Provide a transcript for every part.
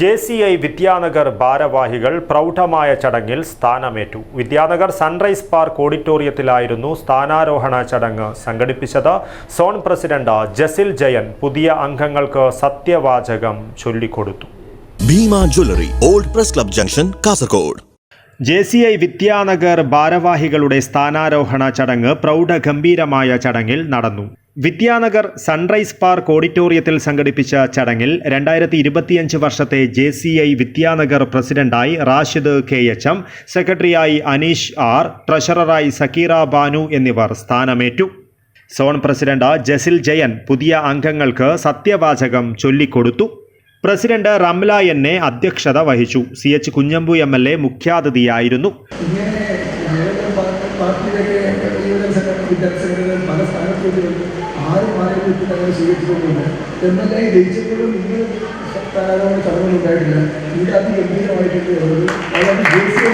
J C I Vidyanagar ഭാരവാഹികൾ പ്രൗഢമായ ചടങ്ങിൽ സ്ഥാനമേറ്റു. വിദ്യാനഗർ സൺറൈസ് പാർക്ക് ഓഡിറ്റോറിയത്തിലായിരുന്നു സ്ഥാനാരോഹണ ചടങ്ങ് സംഘടിപ്പിച്ചത്. സോൺ പ്രസിഡന്റ് ജസിൽ ജയൻ പുതിയ അംഗങ്ങൾക്ക് സത്യവാചകം ചൊല്ലിക്കൊടുത്തു. Bhima jewellery old press club junction Kasaragod. J C I Vidyanagar ഭാരവാഹികളുടെ സ്ഥാനാരോഹണ ചടങ്ങ് പ്രൗഢഗംഭീരമായ ചടങ്ങിൽ നടന്നു. വിദ്യാനഗർ സൺറൈസ് പാർക്ക് ഓഡിറ്റോറിയത്തിൽ സംഘടിപ്പിച്ച ചടങ്ങിൽ രണ്ടായിരത്തി ഇരുപത്തിയഞ്ച് വർഷത്തെ ജെ സി ഐ വിദ്യാനഗർ പ്രസിഡന്റായി റാഷിദ് കെ എച്ച് എം സെക്രട്ടറിയായി അനീഷ് ആർ ട്രഷററായി സക്കീറ ബാനു എന്നിവർ സ്ഥാനമേറ്റു. സോൺ പ്രസിഡന്റ് ജസിൽ ജയൻ പുതിയ അംഗങ്ങൾക്ക് സത്യവാചകം ചൊല്ലിക്കൊടുത്തു. പ്രസിഡന്റ് റംല എന്നെ അധ്യക്ഷത വഹിച്ചു. C H Kunhambu M L A മുഖ്യാതിഥിയായിരുന്നു. ഇങ്ങനെ നിലവിലെ പാർട്ടി- പാർട്ടിയിലൊക്കെ യുവജന സംഘടന വിദ്യാർത്ഥി സംഘടനകൾ പല സ്ഥാനത്തോട്ടുകൾ ആറ് ആരും വിട്ട് തങ്ങൾ സ്വീകരിച്ചിട്ടുമുണ്ട് എം എൽ എ ജയിച്ചപ്പോഴും ഇങ്ങനെ സ്ഥാനാരോഹണ ചടങ്ങുകൾ ഉണ്ടായിട്ടില്ല ഇവിടെ അതിഗംഭീരമായിട്ടുണ്ട് അതായത് ദേശീയ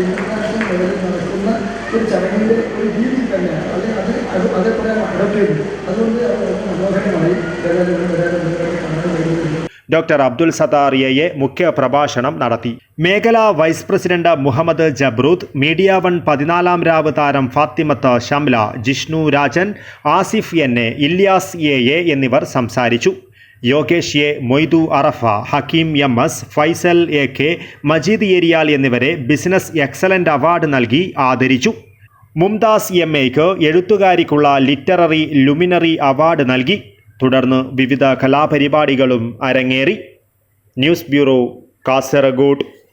ഇന്റർനാഷണൽ ലെവലിൽ നടക്കുന്ന ഒരു ചടങ്ങിന്റെ ഒരു രീതി തന്നെയാണ്. അത് അത് അത് അതേപോലെ അഡപ്റ്റ് അതുകൊണ്ട് അത് മനോഹരമായി വരാനും വരാനും ഡോക്ടർ അബ്ദുൽ സത്താറിയയെ മുഖ്യ പ്രഭാഷണം നടത്തി. മേഖലാ vice president Muhammad Jabruth media one പതിനാലാം രാവ് താരം Fathimath Shamla Jishnu Rajan Asif N A Ilyas A A എന്നിവർ സംസാരിച്ചു. Yogesh A Moidu Arafa Hakeem M S Faisal A K Majeed Eriyal എന്നിവരെ ബിസിനസ് എക്സലന്റ് അവാർഡ് നൽകി ആദരിച്ചു. Mumtaz M എക്ക് എഴുത്തുകാരിക്കുള്ള literary ലുമിനറി award നൽകി. തുടർന്ന് വിവിധ കലാപരിപാടികളും അരങ്ങേറി. News bureau Kasaragod.